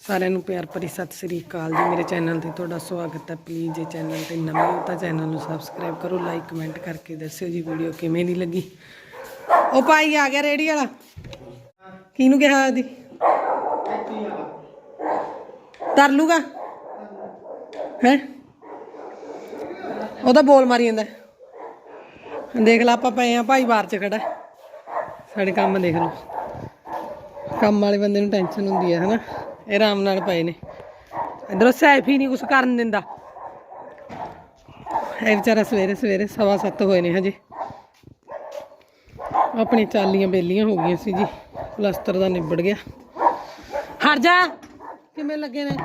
ਸਾਰਿਆਂ ਨੂੰ ਪਿਆਰ ਭਰੀ ਸਤਿ ਸ੍ਰੀ ਅਕਾਲ ਜੀ। ਮੇਰੇ ਚੈਨਲ ਤੇ ਤੁਹਾਡਾ ਸਵਾਗਤ ਹੈ। ਪਲੀਜ਼ ਜੇ ਚੈਨਲ ਤੇ ਨਵੇਂ ਹੋ ਤਾਂ ਚੈਨਲ ਨੂੰ ਸਬਸਕ੍ਰਾਈਬ ਕਰੋ ਲਾਈਕ ਕਮੈਂਟ ਕਰਕੇ ਦੱਸਿਓ ਜੀ ਵੀਡੀਓ ਕਿਵੇਂ ਦੀ ਲੱਗੀ। ਉਹ ਭਾਈ ਆ ਗਿਆ ਰੇੜੀ ਵਾਲਾ। ਕਿਹਨੂੰ ਕਿਹਾ ਇਹਦੀ ਤਰ ਲੂਗਾ? ਹੈ? ਉਹਦਾ ਬੋਲ ਮਾਰੀ ਜਾਂਦਾ। ਦੇਖ ਲਾ ਆਪਾਂ ਪਏ ਆ, ਭਾਈ ਬਾਹਰ ਚ ਖੜਾ। ਸਾਡੇ ਕੰਮ ਦੇਖ ਲਓ। ਕੰਮ ਵਾਲੇ ਬੰਦੇ ਨੂੰ ਟੈਨਸ਼ਨ ਹੁੰਦੀ ਹੈ ਹਨਾ? ਇਹ ਆਰਾਮ ਨਾਲ ਪਏ ਨੇ। ਇਧਰੋਂ ਸੈਫ ਹੀ ਨਹੀਂ ਕੁਝ ਕਰਨ ਦਿੰਦਾ। ਇਹ ਵਿਚਾਰਾ ਸਵੇਰੇ ਸਵੇਰੇ ਸਵਾ ਸੱਤ ਹੋਏ ਨੇ ਹਜੇ। ਆਪਣੀ ਚਾਲੀਆਂ ਬੇਲੀਆਂ ਹੋ ਗਈਆਂ ਸੀ ਜੀ। ਪਲਸਤਰ ਦਾ ਨਿਬੜ ਗਿਆ। ਹਟ ਜਾ। ਕਿਵੇਂ ਲੱਗੇ ਨੇ?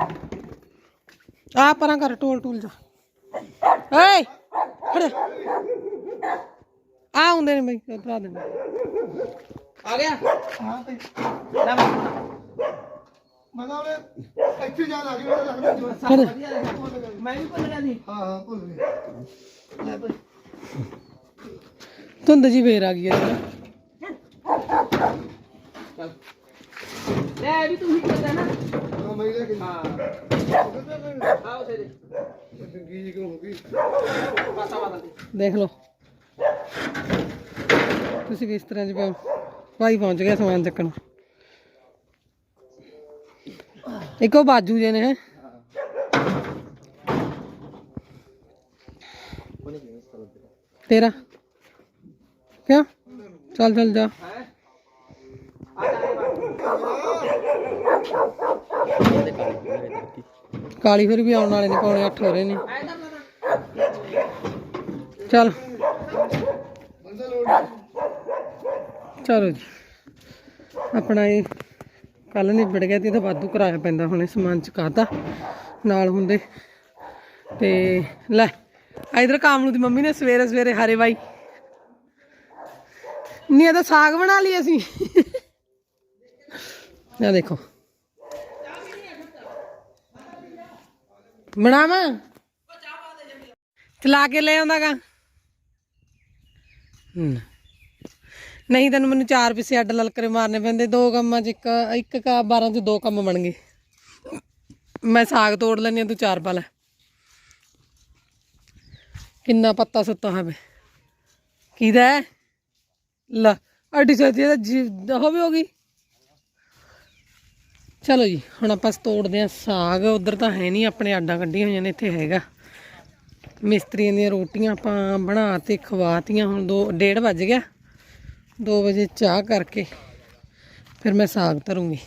ਆ ਪਰਾਂ ਕਰ, ਟੋਲ ਟੂਲ ਜਾ। ਓਏ, ਖੜ। ਆ ਹੁੰਦੇ ਨੇ ਬਈ ਭਰਾ ਦੇ। ਆ ਗਿਆ। ਹਾਂ ਤੇ। ਲੈ ਮੈਂ ਉਹਨੇ ਇੱਥੇ ਜਾ ਲੱਗ ਗਿਆ ਲੱਗਦਾ ਜੋ ਖੜ ਮੈਂ ਵੀ ਭੁੱਲ ਗਿਆ ਸੀ। ਹਾਂ ਹਾਂ ਭੁੱਲ ਗਏ। ਲੈ ਭਾਈ ਧੁੰਦ ਜੀ ਫੇਰ ਆ ਗਈ ਹੈ ਜਰਾ ਚੱਲ ਲੈ ਇਹ ਵੀ ਤੂੰ ਹੀ ਕਰਦਾ ਨਾ। ਹਾਂ ਮੈਂ ਲੈ ਕੇ ਹਾਂ। ਆਓ ਸੇ ਦੇ। ਚੰਗੀ ਜੀ ਕਿਉਂ ਹੋ ਗਈ? ਪਾਸਾ ਵਾਲਾ ਦੇ। ਦੇਖ ਲਓ। ਤੁਸੀਂ ਕਿਸ ਤਰ੍ਹਾਂ ਚ ਪਿਓ ਭਾਈ ਪਹੁੰਚ ਗਿਆ ਸਮਾਨ ਚੱਕਣ। ਇੱਕੋ ਬਾਜੂ ਜੇ ਨੇ, ਹੈ। ਤੇਰਾ। ਕਿਆ? ਚੱਲ ਚੱਲ ਜਾ। ਕਾਲੀ ਫਿਰ ਵੀ ਆਉਣ ਵਾਲੇ ਨੇ, ਪੌਣੇ 8 ਹੋ ਰਹੇ ਨੇ। ਚੱਲ। ਚਲੋ ਜੀ। ਆਪਣਾ ਇਹ ਕੱਲ ਨਿਬੜ ਗਿਆ ਤੇ ਇਹਦਾ ਵਾਧੂ ਕਰਾਇਆ ਪੈਂਦਾ ਹੁਣੇ ਸਮਾਨ ਚੁਕਾਤਾ ਨਾਲ ਹੁੰਦੇ। ਤੇ ਲੈ ਇਧਰ ਕਾਮਲੂ ਦੀ ਮੰਮੀ ਨੇ ਸਵੇਰੇ ਸਵੇਰੇ ਹਰੇ ਬਾਈ। ਨਹੀਂ ਇਹਦਾ ਸਾਗ ਬਣਾ ਲਈ ਅਸੀਂ। ਆ ਦੇਖੋ। ਬਣਾਵਾਂ? ਚਲਾ ਕੇ ਲੈ ਆਉਂਦਾਗਾ ਹੂੰ। ਨਹੀਂ, ਤੈਨੂੰ ਮੈਨੂੰ ਚਾਰ ਪਿੱਛੇ ਅੱਡ ਲਲਕਰੇ ਮਾਰਨੇ ਪੈਂਦੇ। ਦੋ ਕੰਮਾਂ 'ਚ ਇੱਕ ਇੱਕ ਕਾ 12 'ਚ ਦੋ ਕੰਮ ਬਣ ਗਏ। ਮੈਂ ਸਾਗ ਤੋੜ ਲੈਣੀ ਆ ਤੂੰ ਚਾਰ ਪਾ ਲੈ। ਕਿੰਨਾ ਪੱਤਾ ਸੁੱਤਾ ਹੋਵੇ। ਕਿਹਦਾ? ਹੈ? ਲੈ, ਅੱਡੀ ਸੱਜੀ ਦਾ ਜੀ ਹੋ ਗਈ। ਚਲੋ ਜੀ, ਹੁਣ ਆਪਾਂ ਤੋੜਦੇ ਆ ਸਾਗ। ਉਧਰ ਤਾਂ ਹੈ ਨਹੀਂ, ਆਪਣੇ ਆਡਾਂ ਕੱਢੀਆਂ ਹੋਈਆਂ ਨੇ, ਇੱਥੇ ਹੈਗਾ। ਮਿਸਤਰੀਆਂ ਦੀਆਂ ਰੋਟੀਆਂ ਆਪਾਂ ਬਣਾ ਤੇ ਖਵਾਤੀਆਂ, ਹੁਣ 2 ਡੇਢ ਵੱਜ ਗਿਆ। 2 ਵਜੇ ਚਾਹ ਕਰਕੇ ਫਿਰ ਮੈਂ ਸਾਗ ਧਰੂੰਗੀ।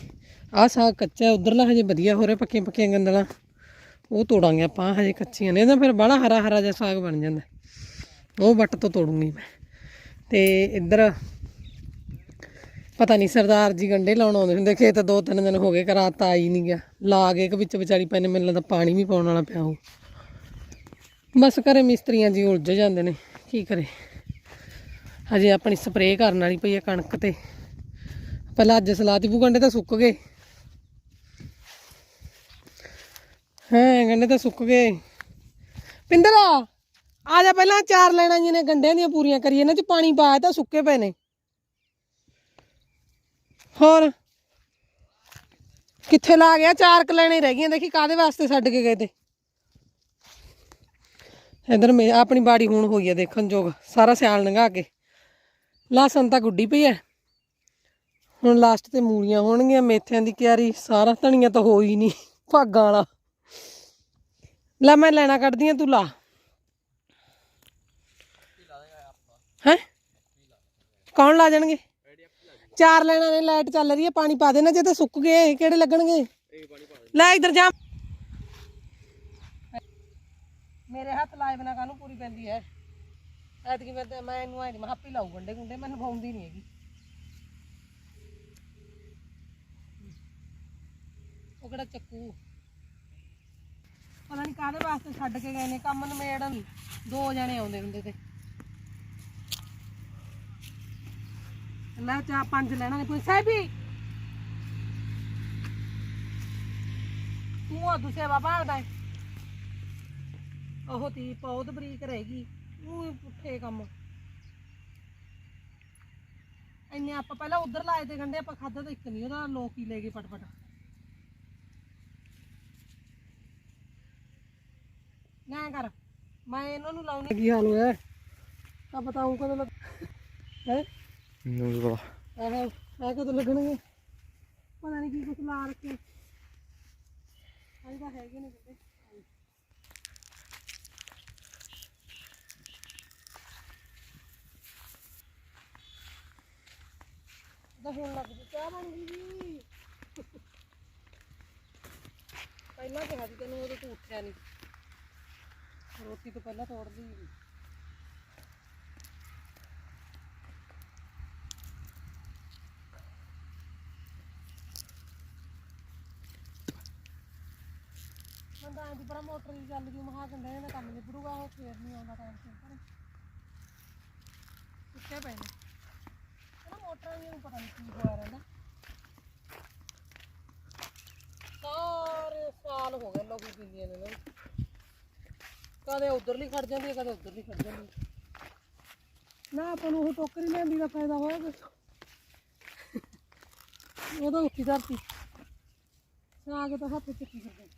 ਆਹ ਸਾਗ ਕੱਚਾ ਹੈ, ਉਧਰਲਾ ਹਜੇ ਵਧੀਆ ਹੋ ਰਿਹਾ ਪੱਕੀਆਂ ਪੱਕੀਆਂ ਗੰਦਲਾਂ। ਉਹ ਤੋੜਾਂਗੇ ਆਪਾਂ ਹਜੇ ਕੱਚੀਆਂ ਨੇ ਇਹਦਾ ਫਿਰ ਬੜਾ ਹਰਾ ਹਰਾ ਜਿਹਾ ਸਾਗ ਬਣ ਜਾਂਦਾ। ਉਹ ਵੱਟ ਤੋਂ ਤੋੜੂੰਗੀ ਮੈਂ। ਤੇ ਇੱਧਰ ਪਤਾ ਨਹੀਂ ਸਰਦਾਰ ਜੀ ਗੰਡੇ ਲਾਉਣ ਆਉਂਦੇ ਹੁੰਦੇ ਖੇਤ ਦੋ ਤਿੰਨ ਦਿਨ ਹੋ ਗਏ ਕਰਾਤਾ ਆਈ ਨਹੀਂ ਗਿਆ। ਲਾ ਕੇ ਕਿ ਵਿੱਚ ਵਿਚਾਰੀ ਪੈਨੇ ਮੈਨੂੰ ਲੱਗਦਾ ਪਾਣੀ ਵੀ ਪਾਉਣ ਵਾਲਾ ਪਿਆ ਹੋ ਬਸ ਘਰੇ ਮਿਸਤਰੀਆਂ ਜੀ ਉਲਝ ਜਾਂਦੇ ਨੇ ਕੀ ਕਰੇ। ਹਜੇ ਆਪਣੀ ਸਪਰੇਅ ਕਰਨ ਵਾਲੀ ਪਈ ਆ ਕਣਕ ਤੇ। ਪਹਿਲਾਂ ਅੱਜ ਸਲਾਤੀ ਬੂ ਗੰਡੇ ਤਾਂ ਸੁੱਕ ਗਏ। ਹਾਂ, ਗੰਡੇ ਤਾਂ ਸੁੱਕ ਗਏ। ਪਿੰਦਰ, ਆ ਜਾ ਪਹਿਲਾਂ ਚਾਰ ਲੈਣਾ ਜੀ ਨੇ ਗੰਡਿਆਂ ਦੀਆਂ ਪੂਰੀਆਂ ਕਰੀਏ ਇਹਨਾਂ ਚ ਪਾਣੀ ਪਾਇਆ ਤਾਂ ਸੁੱਕੇ ਪਏ ਨੇ। ਹੋਰ? ਕਿੱਥੇ ਲਾ ਗਿਆ? ਚਾਰ ਕ ਲੈਣੇ ਰਹਿ ਗਈਆਂ, ਦੇਖੀ ਕਾਦੇ ਵਾਸਤੇ ਛੱਡ ਕੇ ਗਏ ਤੇ। ਇਧਰ ਮੇ ਆਪਣੀ ਬਾੜੀ ਹੁਣ ਹੋਈ ਆ ਦੇਖਣ ਯੋਗ, ਸਾਰਾ ਸਿਆਲ ਲੰਘਾ ਕੇ। ਲਸਣ ਤਾਂ ਗੁੱਡੀ ਪਈ ਐ। ਹੁਣ ਲਾਸਟ ਤੇ ਮੂਲੀਆਂ ਹੋਣਗੀਆਂ, ਮੇਥਿਆਂ ਦੀ ਕਿਆਰੀ, ਸਾਰਾ ਧਨੀਆ ਤਾਂ ਹੋ ਨਹੀਂ ਭਾਗਾਂ ਵਾਲਾ। ਲੈ ਮੈਂ ਲੈਣਾ ਕੱਢਦੀ ਆ ਤੂੰ ਲਾ। ਹੈ? ਕੌਣ ਲਾ ਜਾਣਗੇ? ਚਾਰ ਲੈਣਾ ਨੇ, ਲਾਈਟ ਚੱਲ ਰਹੀ ਹੈ ਪਾਣੀ ਪਾ ਦੇਣਾ, ਜੇ ਤਾਂ ਸੁੱਕ ਗਏ ਕਿਹੜੇ ਲੱਗਣਗੇ? ਲੈ ਇੱਧਰ ਜਾ। ਮੇਰੇ ਹੱਥ ਲਾਏ ਬਿਨਾ ਕਾਹਨੂੰ ਪੂਰੀ ਪੈਂਦੀ ਹੈ ਐਤਕੀ ਮੈਂ ਤੇ- ਮੈਂ ਇਹਨੂੰ ਐ ਨਹੀਂ ਮੈਂ ਹਾਪੀ ਲਾਉ ਗੰਡੇ ਗੁੰਡੇ, ਮੈਨੂੰ ਫਾਉਂਦੀ ਨਹੀਂ ਹੈਗੀ। ਉਹ ਕਿਹੜਾ ਚੱਕੂ? ਪਤਾ ਨਹੀਂ ਕਾਹਦੇ ਵਾਸਤੇ ਛੱਡ ਕੇ ਗਏ ਨੇ, ਕੰਮ ਨਮੇੜਨ ਦੋ ਜਣੇ ਆਉਂਦੇ ਹੁੰਦੇ ਤੇ। ਲੈ ਚਾ ਪੰਜ ਲੈਣਾ ਨੇ ਕੋਈ। ਸਾਹਿਬੀ! ਤੂੰ ਆ ਦੂਸਰੇ ਬਾਬਾ ਦਾ ਉਹ ਤੀ ਬਹੁਤ ਬਰੀਕ ਰਹੇਗੀ ਉਹ ਪੁੱਠੇ ਕੰਮ। ਇੰਨੇ ਆਪਾਂ ਪਹਿਲਾਂ ਉਧਰ ਲਾਏ ਤੇ ਗੰਡੇ ਆਪਾਂ ਖਾਦਾ ਤਾਂ ਇੱਕ ਨਹੀਂ ਉਹਦਾ ਲੋਕ ਹੀ ਲੈ ਗਏ ਪਟਪਟ ਨਾ ਕਰ ਮੈਂ ਇਹਨਾਂ ਨੂੰ ਲਾਉਣੀ। ਕੀ ਹਾਲ ਹੋਇਆ? ਤਾਂ ਬਤਾਉਂ ਕਦੋਂ ਲੱਗ ਹੈ? ਨੂੰ ਜ਼ਰਾ ਆਹ ਆ ਕਦੋਂ ਲੱਗਣਗੇ? ਪਤਾ ਨਹੀਂ ਕੀ ਕੁਛ ਲਾ ਰੱਖਿਆ। ਅਜੇ ਤਾਂ ਹੈਗੇ ਨੇ ਤਾਂ ਹੁਣ ਲੱਗ ਗਈ ਚਾਹ ਬਣ ਗਈ ਜੀ। ਪਹਿਲਾਂ ਕਿਹਾ ਸੀ ਤੈਨੂੰ, ਉਦੋਂ ਤੂੰ ਉੱਠਿਆ ਨਹੀਂ ਰੋਟੀ ਤੋਂ ਪਹਿਲਾਂ ਤੋੜਦੀ ਸੀ। ਬੰਦਾ ਐਂ ਦੀ ਬੜਾ ਮੋਟਰ ਦੀ ਚੱਲ ਗਈ, ਮਹਾ ਕੰਡੇ ਇਹਦਾ ਕੰਮ ਨਿਬੜੂਗਾ, ਉਹ ਫੇਰ ਨਹੀਂ ਆਉਂਦਾ ਟਾਈਮ ਸਿਰ। ਪਰ ਸੁੱਤੇ ਪਏ ਨੇ ਮੋਟਰਾਂ ਦੀਆਂ ਨੂੰ ਪਤਾ ਨਹੀਂ ਕੀ ਹੋਇਆ ਰਹਿੰਦਾ ਸਾਰੇ ਸਾਲ ਹੋ ਗਏ ਲੋਕੀ ਪੀਂਦੀਆਂ ਨੇ ਨਾ ਕਦੇ ਉਧਰਲੀ ਖੜ ਜਾਂਦੀ ਹੈ ਕਦੇ ਉਧਰਲੀ ਖੜ ਜਾਂਦੀ। ਹੈ। ਨਾ ਆਪਾਂ ਨੂੰ ਉਹ ਟੋਕਰੀ ਲੈਂਦੀ ਦਾ ਫਾਇਦਾ ਹੋਇਆ ਕੁਛ। ਉਹਦਾ ਉੱਚੀ ਧਰਤੀ। ਸਾਗ ਤਾਂ ਹੱਥ ਚੱਕੀ ਫਿਰਦੇ।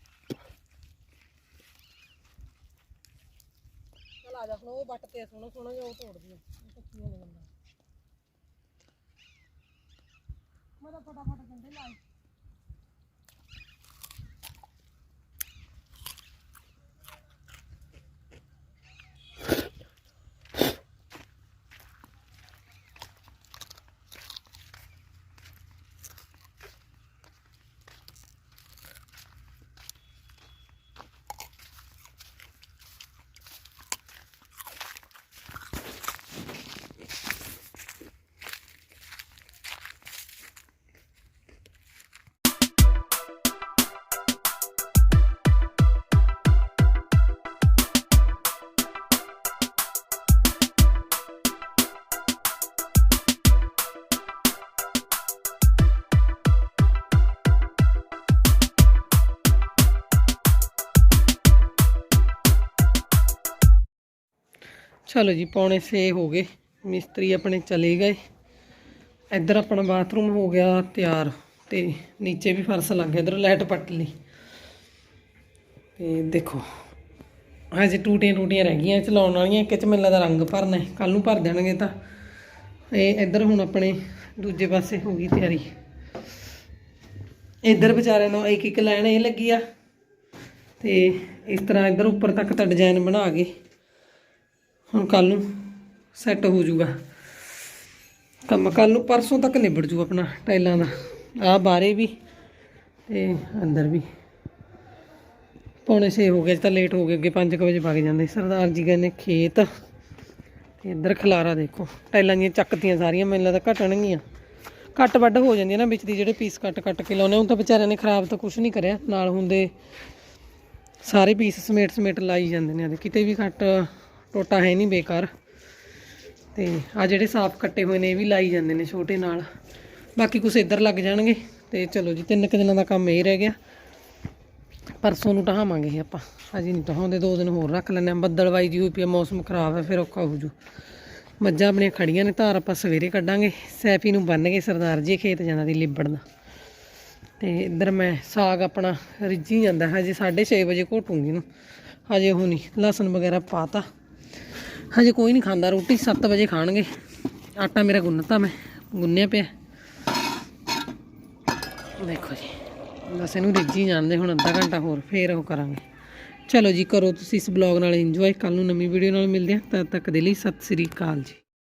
ਚਲ ਆ ਜਾ ਹੁਣ ਉਹ ਵੱਟ ਤੇ ਸੋਹਣਾ ਸੋਹਣਾ ਜਿਹਾ ਉਹ ਤੋੜਦੀ ਆ। ਉਹ ਕੱਚੀਆਂ ਨੇ ਮੈਂ ਤਾਂ ਫਟਾਫਟ ਗੰਡੇ ਲਾਈ ਚਲੋ ਜੀ, ਪੌਣੇ 6 ਹੋ ਗਏ। ਮਿਸਤਰੀ ਆਪਣੇ ਚਲੇ ਗਏ। ਇੱਧਰ ਆਪਣਾ ਬਾਥਰੂਮ ਹੋ ਗਿਆ ਤਿਆਰ ਤੇ ਨੀਚੇ ਵੀ ਫਰਸ਼ ਲੱਗ ਗਿਆ, ਇੱਧਰ ਲਾਈਟ ਪੱਟ ਲਈ। ਤੇ ਦੇਖੋ, ਹਜੇ ਟੂਟੀਆਂ ਟੂਟੀਆਂ ਰਹਿ ਗਈਆਂ, ਚਲਾਉਣ ਵਾਲੀਆਂ, ਇੱਕ ਚ ਮੇਲਾ ਦਾ ਰੰਗ ਭਰਨਾ ਹੈ ਕੱਲ ਨੂੰ ਭਰ ਦੇਣਗੇ ਤਾਂ। ਇਹ ਇੱਧਰ ਹੁਣ ਆਪਣੇ ਦੂਜੇ ਪਾਸੇ ਹੋ ਗਈ ਤਿਆਰੀ। ਇੱਧਰ ਵਿਚਾਰਿਆਂ ਨੂੰ ਇੱਕ ਇੱਕ ਲਾਈਨ ਇਹ ਲੱਗੀ ਆ। ਤੇ ਇਸ ਤਰ੍ਹਾਂ ਇੱਧਰ ਉੱਪਰ ਤੱਕ ਤਾਂ ਡਿਜ਼ਾਈਨ ਬਣਾ ਕੇ ਹੁਣ ਕੱਲ ਨੂੰ ਸੈੱਟ ਹੋ ਜਾਊਗਾ। ਕੰਮ ਕੱਲ ਨੂੰ ਪਰਸੋਂ ਤੱਕ ਨਿਬੜ ਜੂ ਆਪਣਾ ਟਾਈਲਾਂ ਦਾ। ਆ ਬਾਹਰੇ ਵੀ ਤੇ ਅੰਦਰ ਵੀ। ਪੌਣੇ 6 ਹੋ ਗਏ ਤਾਂ ਲੇਟ ਹੋ ਗਏ, ਅੱਗੇ 5 ਵਜੇ ਵਗ ਜਾਂਦੇ ਸਰਦਾਰ ਜੀ ਗਏ ਨੇ ਖੇਤ, ਤੇ ਇੱਧਰ ਖਲਾਰਾ ਦੇਖੋ। ਟਾਈਲਾਂ ਦੀਆਂ ਚੱਕਤੀਆਂ ਸਾਰੀਆਂ, ਮੈਨੂੰ ਲੱਗਦਾ ਘਟਣਗੀਆਂ। ਕੱਟ ਵੱਡ ਹੋ ਜਾਂਦੀਆਂ ਨਾ ਵਿੱਚ ਦੀ, ਜਿਹੜੇ ਪੀਸ ਕੱਟ ਕੱਟ ਕੇ ਲਾਉਨੇ ਉਹ ਤਾਂ ਵਿਚਾਰਿਆਂ ਨੇ ਖਰਾਬ ਤਾਂ ਕੁਝ ਨਹੀਂ ਕਰਿਆ। ਨਾਲ ਹੁੰਦੇ ਸਾਰੇ ਪੀਸ ਸਮੇਟ ਸਮੇਟ ਲਾਈ ਜਾਂਦੇ ਨੇ। ਇਹਦੇ ਕਿਤੇ ਵੀ ਕੱਟ ਟੋਟਾ ਹੈ ਨਹੀਂ ਬੇਕਾਰ। ਤੇ ਆ ਜਿਹੜੇ ਸਾਫ਼ ਕੱਟੇ ਹੋਏ ਨੇ, ਇਹ ਵੀ ਲਾਈ ਜਾਂਦੇ ਨੇ ਛੋਟੇ ਨਾਲ। ਬਾਕੀ ਕੁਛ ਇੱਧਰ ਲੱਗ ਜਾਣਗੇ। ਤੇ ਚਲੋ ਜੀ, ਤਿੰਨ ਕੁ ਦਿਨਾਂ ਦਾ ਕੰਮ ਇਹ ਰਹਿ ਗਿਆ। ਪਰਸੋਂ ਨੂੰ ਟਹਾਵਾਂਗੇ ਆਪਾਂ। ਅਜੇ ਨਹੀਂ ਟਹਾਉਂਦੇ ਦੋ ਦਿਨ ਹੋਰ ਰੱਖ ਲੈਂਦੇ ਆ ਬੱਦਲਵਾਈ ਜੀ ਹੋਈ ਪਈ ਮੌਸਮ ਖਰਾਬ ਹੈ, ਫਿਰ ਔਖਾ ਹੋ ਜੂ। ਮੱਝਾਂ ਆਪਣੀਆਂ ਖੜੀਆਂ ਨੇ, ਧਾਰ ਆਪਾਂ ਸਵੇਰੇ ਕੱਢਾਂਗੇ। ਸੈਫੀ ਨੂੰ ਬੰਨ ਕੇ ਸਰਦਾਰ ਜੀ, ਖੇਤ ਜਾਂਦਾ ਦੀ ਲਿਬੜ ਦਾ। ਤੇ ਇੱਧਰ ਮੈਂ ਸਾਗ ਆਪਣਾ ਰਿੱਝੀ ਜਾਂਦਾ। ਹਜੇ 6:30 ਵਜੇ ਘੋਟੂੰਗੀ ਨੂੰ। ਹਜੇ ਉਹ ਨਹੀਂ, ਲਸਣ ਵਗੈਰਾ ਪਾਤਾ ਹਜੇ ਕੋਈ ਨਹੀਂ ਖਾਂਦਾ, ਰੋਟੀ 7 ਵਜੇ ਖਾਣਗੇ। ਆਟਾ ਮੇਰਾ ਗੁੰਨਤਾ ਮੈਂ, ਗੁੰਨਿਆ ਪਿਆ। ਦੇਖੋ ਜੀ, ਬਸ ਇਹਨੂੰ ਰਿੱਝੀ ਜਾਂਦੇ, ਹੁਣ ਅੱਧਾ ਘੰਟਾ ਹੋਰ ਫੇਰ ਉਹ ਕਰਾਂਗੇ। ਚਲੋ ਜੀ, ਕਰੋ ਤੁਸੀਂ ਇਸ ਬਲੌਗ ਨਾਲ ਇੰਜੋਏ ਕੱਲ ਨੂੰ ਨਵੀਂ ਵੀਡੀਓ ਨਾਲ ਮਿਲਦੇ ਹਾਂ। ਤਦ ਤੱਕ ਦੇ ਲਈ ਸਤਿ ਸ੍ਰੀ ਅਕਾਲ ਜੀ।